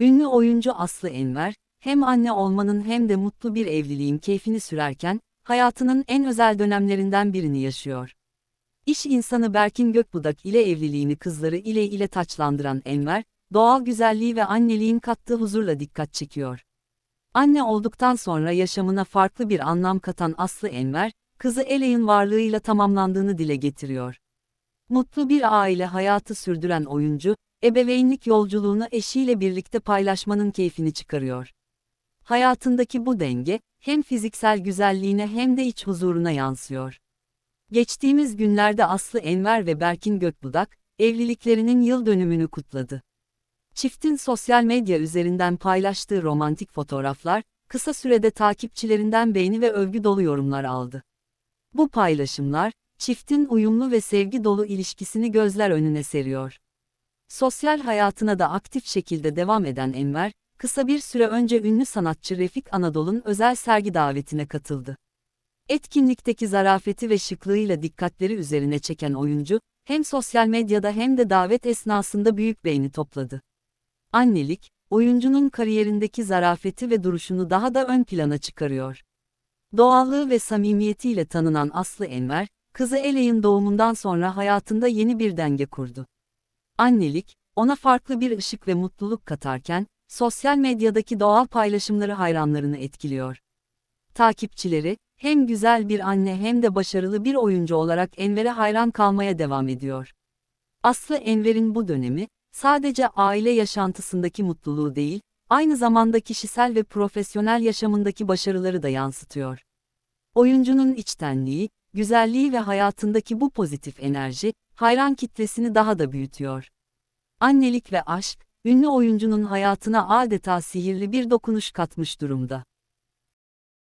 Ünlü oyuncu Aslı Enver, hem anne olmanın hem de mutlu bir evliliğin keyfini sürerken, hayatının en özel dönemlerinden birini yaşıyor. İş insanı Berkin Gökbudak ile evliliğini kızları ile ile taçlandıran Enver, doğal güzelliği ve anneliğin kattığı huzurla dikkat çekiyor. Anne olduktan sonra yaşamına farklı bir anlam katan Aslı Enver, kızı Eley'in varlığıyla tamamlandığını dile getiriyor. Mutlu bir aile hayatı sürdüren oyuncu, ebeveynlik yolculuğunu eşiyle birlikte paylaşmanın keyfini çıkarıyor. Hayatındaki bu denge, hem fiziksel güzelliğine hem de iç huzuruna yansıyor. Geçtiğimiz günlerde Aslı Enver ve Berkin Gökbudak, evliliklerinin yıl dönümünü kutladı. Çiftin sosyal medya üzerinden paylaştığı romantik fotoğraflar, kısa sürede takipçilerinden beğeni ve övgü dolu yorumlar aldı. Bu paylaşımlar, çiftin uyumlu ve sevgi dolu ilişkisini gözler önüne seriyor. Sosyal hayatına da aktif şekilde devam eden Enver, kısa bir süre önce ünlü sanatçı Refik Anadolu'nun özel sergi davetine katıldı. Etkinlikteki zarafeti ve şıklığıyla dikkatleri üzerine çeken oyuncu, hem sosyal medyada hem de davet esnasında büyük beğeni topladı. Annelik, oyuncunun kariyerindeki zarafeti ve duruşunu daha da ön plana çıkarıyor. Doğallığı ve samimiyetiyle tanınan Aslı Enver, kızı Eley'in doğumundan sonra hayatında yeni bir denge kurdu. Annelik, ona farklı bir ışık ve mutluluk katarken, sosyal medyadaki doğal paylaşımları hayranlarını etkiliyor. Takipçileri, hem güzel bir anne hem de başarılı bir oyuncu olarak Enver'e hayran kalmaya devam ediyor. Aslı Enver'in bu dönemi, sadece aile yaşantısındaki mutluluğu değil, aynı zamanda kişisel ve profesyonel yaşamındaki başarıları da yansıtıyor. Oyuncunun içtenliği, güzelliği ve hayatındaki bu pozitif enerji, hayran kitlesini daha da büyütüyor. Annelik ve aşk, ünlü oyuncunun hayatına adeta sihirli bir dokunuş katmış durumda.